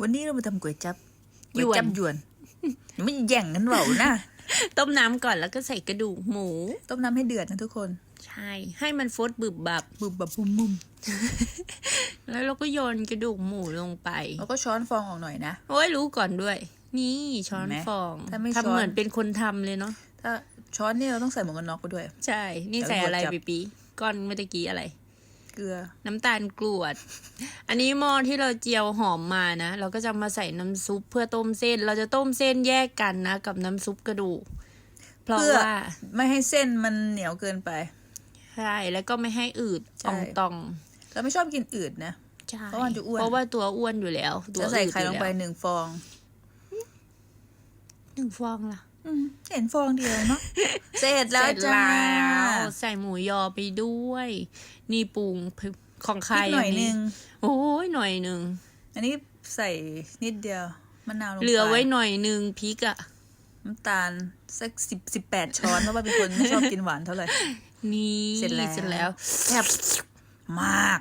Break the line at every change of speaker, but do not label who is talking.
วันนี้เรามาทำก๋วยจับ
หยวน
ก๋จับหยวนไม่แย่งกันเปล่านะ
ต้มน้ำก่อนแล้วก็ใส่กระดูกหมู
ต้มน้ำให้เดือดนะทุกคน
ใช่ ให้มันฟดบึบบับ
บุบแบบบุมบุม
แล้วเราก็โยนกระดูกหมูลงไป
แล้วก็ช้อนฟองออกหน่อยนะ
โอ้ยรู้ก่อนด้วย นี่ช้อน
เห็นไหม
ฟอง
ถ้าไม่ช้อน
ทำเหมือนเป็นคนทำเลยเนาะ
ถ้าช้อนนี่เราต้องใส่หมวกกันน็อกไปด้วย
ใช่ นี่
แล้ว
ใส่อะไร
กดจับ
ปีปีก้อนเมื่อตะกี้อะไร
เกลือ
น้ำตาลกรวด อันนี้หม้อที่เราเจียวหอมมานะ เราก็จะมาใส่น้ำซุปเพื่อต้มเส้น เราจะต้มเส้นแยกกันนะ กับน้ำซุปกระดูก เพราะ
เพื่อ
ว่า
ไม่ให้เส้นมันเหนียวเกินไป
ใช่ แล้วก็ไม่ให้อืด
ใช่
อ่องตอง
เราไม่ชอบกินอืดนะ
ใช่
เพราะมันจะอ้วน
เพราะว่าตัวอ้วนอยู่แล้ว ตัว
จะใส่
อืด
ไข่
อยู่
ลงไป
แว
หนึ่งฟอง
หนึ่งฟองล่ะ
อืมเห็นฟองเดียวเนาะ เสร็จแล้ว
เสร็จ
จ้า
แล้ว ใส่หมูยอไปด้วย นี่ปรุงของใคร
พริกหน่อยนึง
โอ้ยหน่อยหนึ่ง
อันนี้ใส่นิดเดียวมะนาวลงไป
เหลือไว้หน่อยหนึ่งพริกอะ
น้ำตาลสักสิบสิบแปดช้อนเพราะว่าเป็นคนไม่ชอบกินหวานเท่าไหร่
นี่
เสร็จแล้ว
เสร็จแล้ว
แซ่บมาก